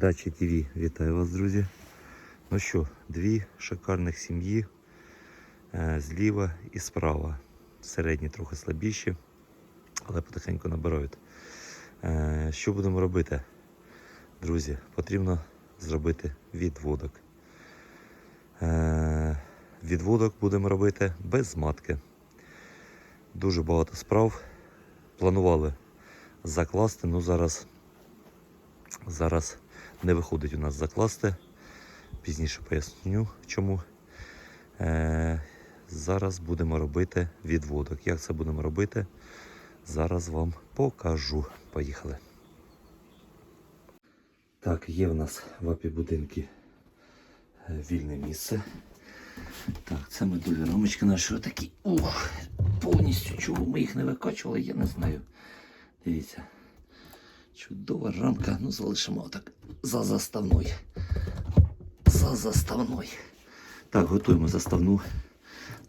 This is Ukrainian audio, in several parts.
Дача ТВ, вітаю вас, друзі. Ну що, дві шикарних сім'ї е, зліва і справа. Середні трохи слабіші, але потихеньку набирають. Е, Що будемо робити? Друзі, потрібно зробити відводок. Е, Відводок будемо робити без матки. Дуже багато справ. Планували закласти, ну зараз Зараз не виходить у нас закласти. Пізніше поясню чому. Е, зараз будемо робити відводок. Як це будемо робити? Зараз вам покажу. Поїхали. Так, є в нас в апі будинки е, вільне місце. Так, це медові рамочки наші отакі. Ух, повністю чого ми їх не викачували, я не знаю. Дивіться. Чудова рамка. Ну, залишимо так за заставною. За заставною. Так, готуємо заставну.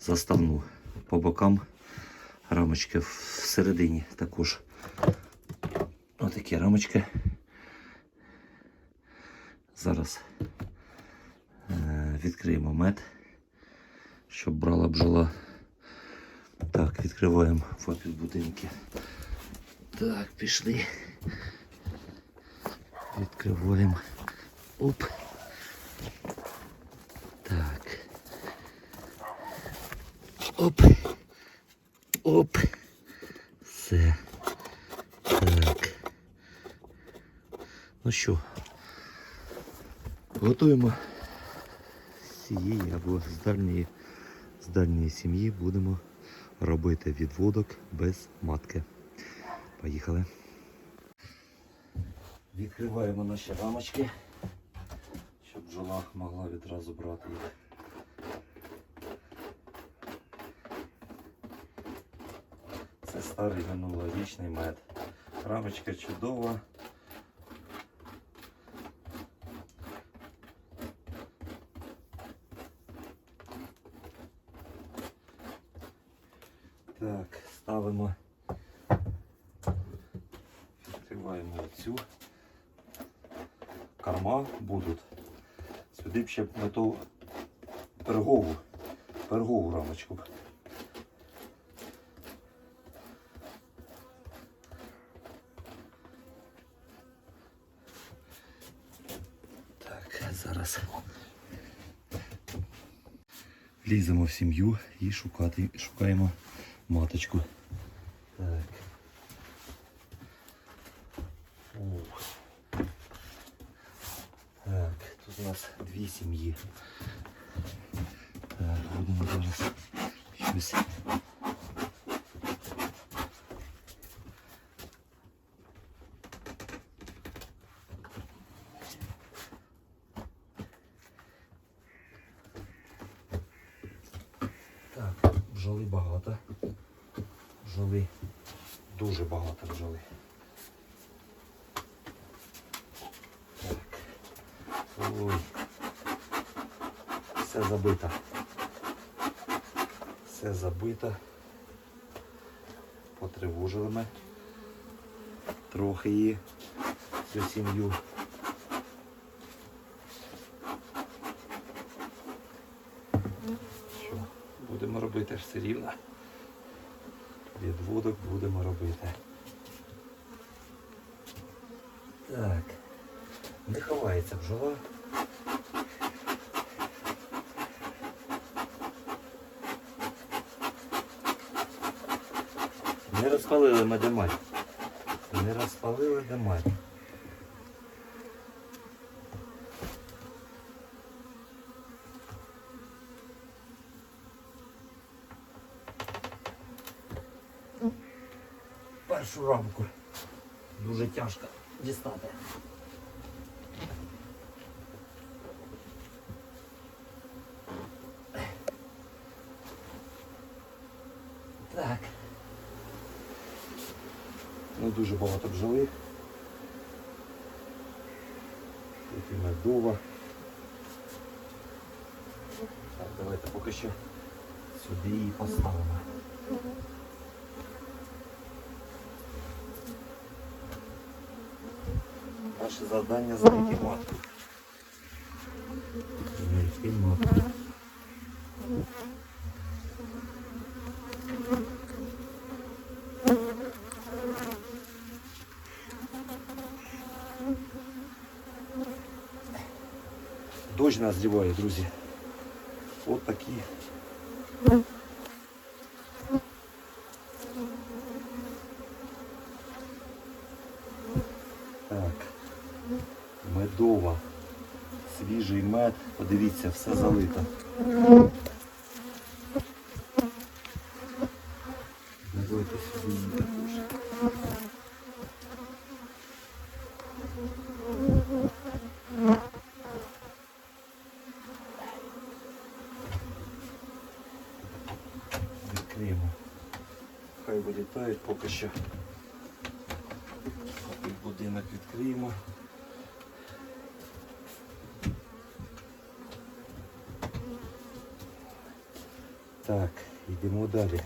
Заставну по бокам. Рамочки всередині також. Отакі рамочки. Зараз е, відкриємо мед, щоб брала бджола. Так, відкриваємо фапі будинки. Так, пішли. Відкриваємо. Оп. Так. Оп. Оп. Все. Так. Ну що, готуємо з або з дальньої, з дальньої сім'ї будемо робити відводок без матки. Поїхали. Відкриваємо наші рамочки, щоб бджола могла відразу брати їх. Це старий минулорічний мед. Рамочка чудова. Так, ставимо. Відкриваємо цю. Корма будуть. Сюди б ще на ту пергову, пергову рамочку. Так, зараз ліземо в сім'ю і шукати, шукаємо маточку. Так. Ух. Так, тут у нас дві сім'ї. Так, будемо зараз щось. Так, бджоли багато. Бджоли дуже багато бджоли. Так. Ой. Все забито. Все забито. Потривожили ми трохи її цю сім'ю. Що будемо робити все рівно. Відводок будемо робити. Так. Не ховається бджола. Не розпалили ми демаль. Не розпалили демаль. Першу рамку. Дуже тяжко дістати. Так. Ну, дуже багато бджоли. Тут і медова. Так, давайте поки що сюди її поставимо. Наше завдання знайти матку. Знайти матку. Дощ нас зливає, друзі. От такі. Так. Медова. Свіжий мед. Подивіться, все залито. Давайте сюди її також. Відкриємо. Хай вилітають поки що. Такий будинок відкриємо. Так, йдемо далі.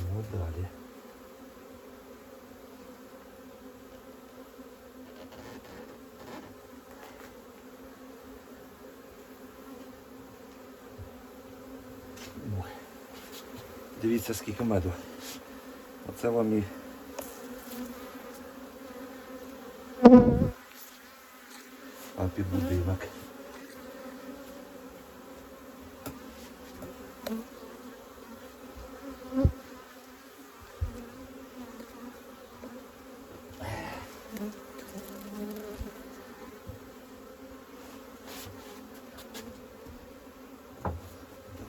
Йдемо далі. Ой. Дивіться, скільки меду. Оце вам і. А під будинок.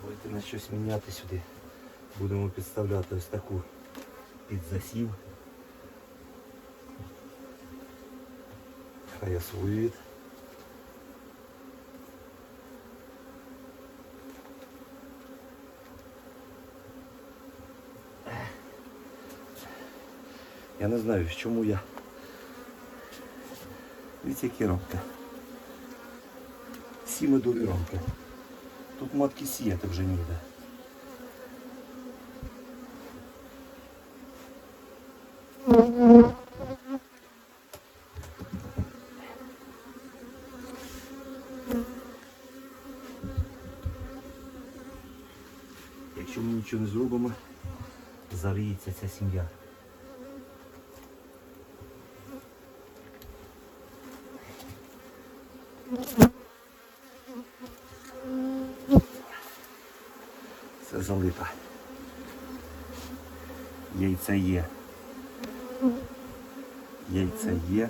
Давайте на щось міняти сюди. Будемо підставляти ось таку під засів. Хай освоюють. Я не знаю, чому я. Дивіться, які рамки. Всі медові рамки. Тут матки сіяти вже ніде. Якщо ми нічого не зробимо, заріється ця сім'я. Це залито. Яйце є. Яйце є.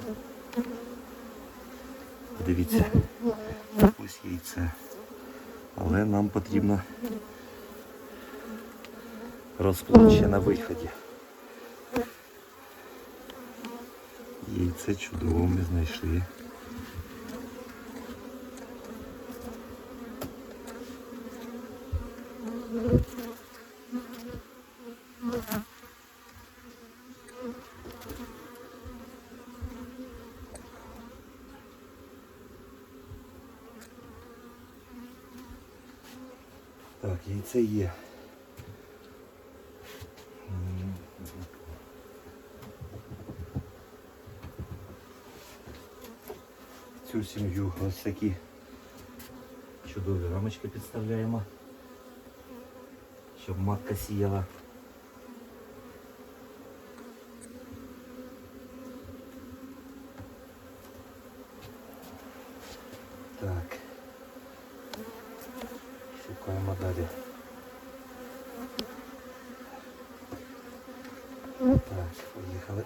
Дивіться. Ось яйце. Але нам потрібно розплод ще на виході. Яйце чудово ми знайшли. Так, яйце є. М. Цю сім'ю ось такі чудові рамочки підставляємо, щоб матка сіяла. Так. Шукаємо далі. Так, поїхали.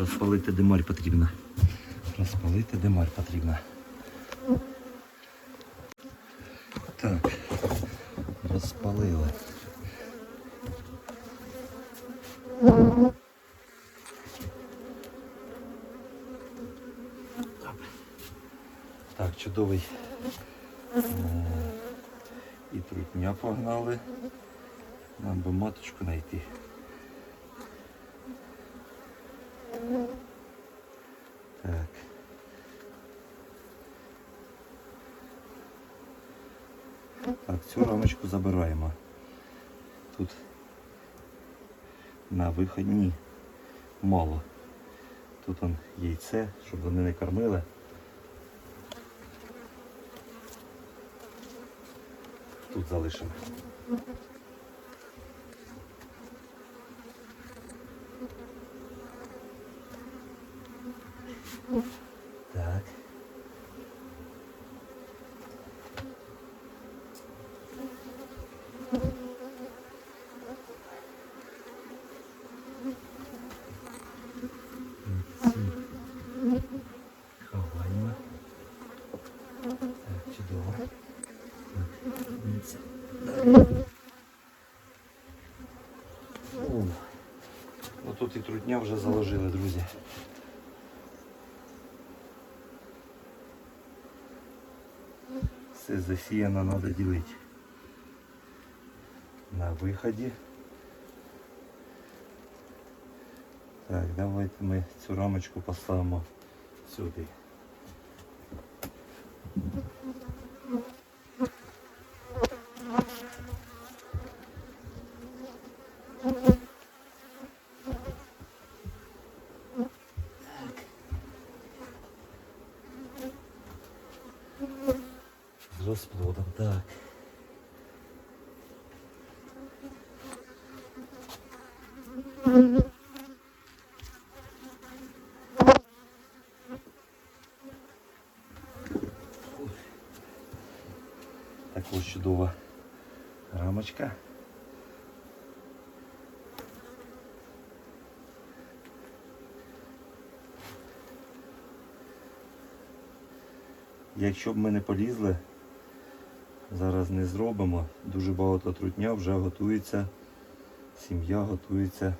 Розпалити демаль потрібно. Розпалити демаль потрібно. Так, розпалили. Так, чудовий. Е, І трутня погнали. Нам би маточку знайти. Так, цю рамочку забираємо. Тут на виходні мало. Тут он яйце, щоб вони не кормили. Тут залишимо. тут і трудня вже заложили, друзі. Все засіяно, треба ділити. На виході. Так, давайте ми цю рамочку поставимо сюди. Також чудова рамочка. Якщо б ми не полізли, зараз не зробимо. Дуже багато трутня вже готується. Сім'я готується.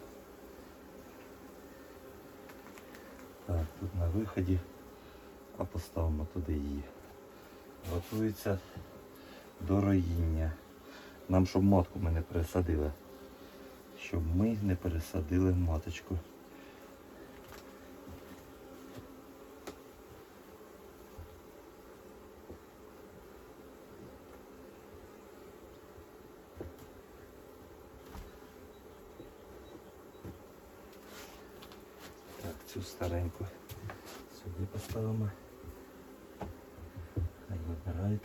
Так, тут на виході, а поставимо туди її. Готується до роїння. Нам, щоб матку ми не пересадили. Щоб ми не пересадили маточку. Так, цю стареньку сюди поставимо. Хай вибирають.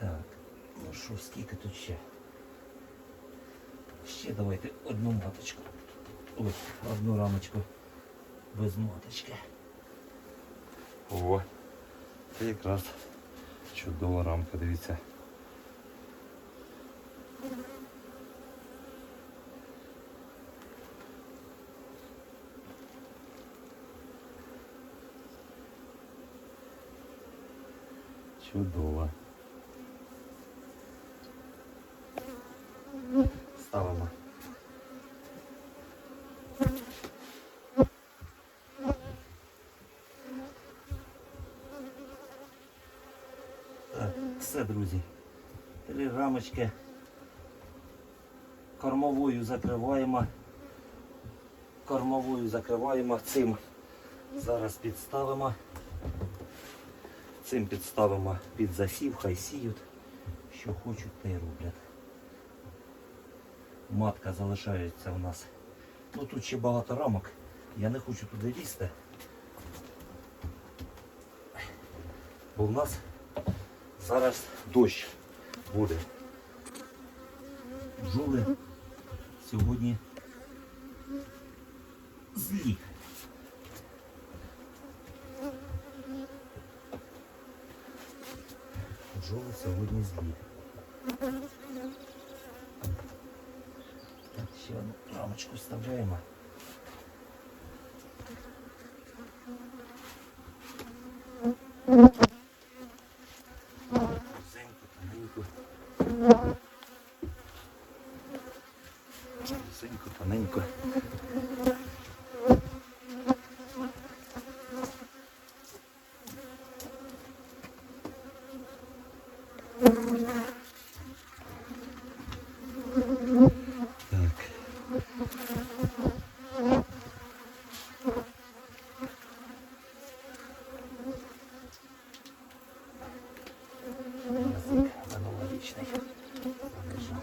Так, ну що, скільки тут ще? Ще давайте одну маточку. Ой, одну рамочку без маточки. О, це якраз чудова рамка, дивіться. Чудово. Ставимо. Так, все, друзі. Три рамочки кормовою закриваємо. Кормовою закриваємо. Цим зараз підставимо. Цим підставимо під засів, хай сіють. Що хочуть, те й роблять. Матка залишається у нас. Ну тут ще багато рамок. Я не хочу туди лізти. Бо в нас зараз дощ буде. Бджоли сьогодні злі. Бджоли сьогодні злі. Ще рамочку вставляємо. Зеньку, Покажу.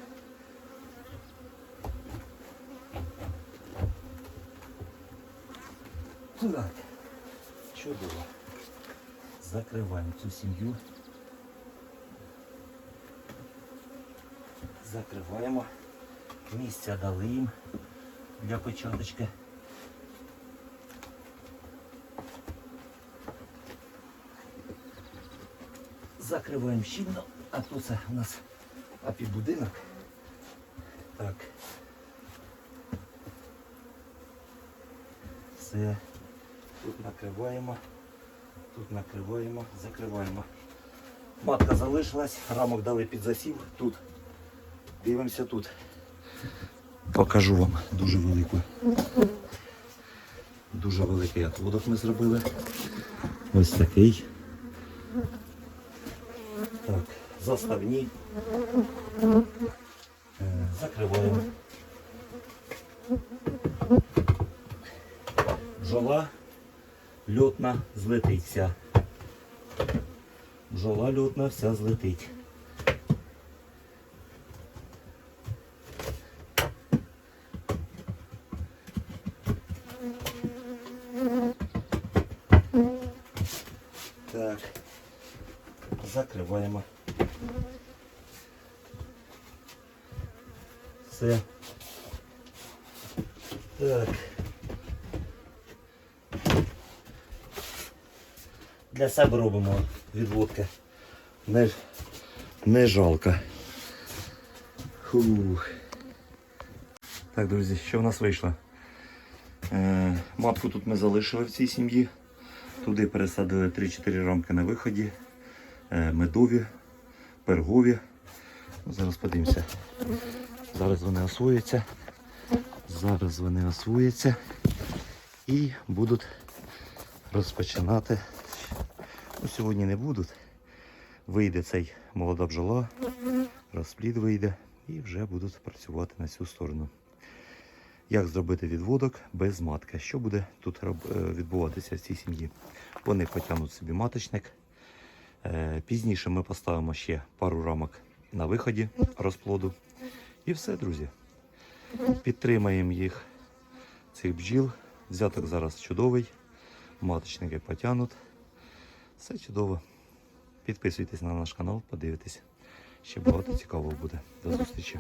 Так, чудово. Закриваємо цю сім'ю. Закриваємо. Місця дали їм для початочки. Закриваємо щільно, а то це у нас апібудинок. Так. Все. Тут накриваємо, тут накриваємо, закриваємо. Матка залишилась, рамок дали під засів. Тут. Дивимося тут. Покажу вам дуже велику. Дуже великий отводок ми зробили. Ось такий. Так, заставні. Закриваємо. Бжола льотна злетить вся. Бджола льотна вся злетить. Так. Закриваємо. Все. Так. Для себе робимо відводки. Не, не жалко. Фух. Так, друзі, що в нас вийшло? Е, матку тут ми залишили в цій сім'ї. Туди пересадили 3-4 рамки на виході. Е, медові, пергові. Зараз подивимося. Зараз вони освояться. Зараз вони освояться і будуть розпочинати. Ну, сьогодні не будуть. Вийде цей молода бджола, розплід вийде і вже будуть працювати на цю сторону. Як зробити відводок без матки? Що буде тут е, відбуватися в цій сім'ї? Вони потягнуть собі маточник. Е, Пізніше ми поставимо ще пару рамок на виході розплоду. І все, друзі. Підтримаємо їх, цих бджіл. Взяток зараз чудовий. Маточники потягнуть. Все чудово. Підписуйтесь на наш канал, подивитесь. Ще багато цікавого буде. До зустрічі.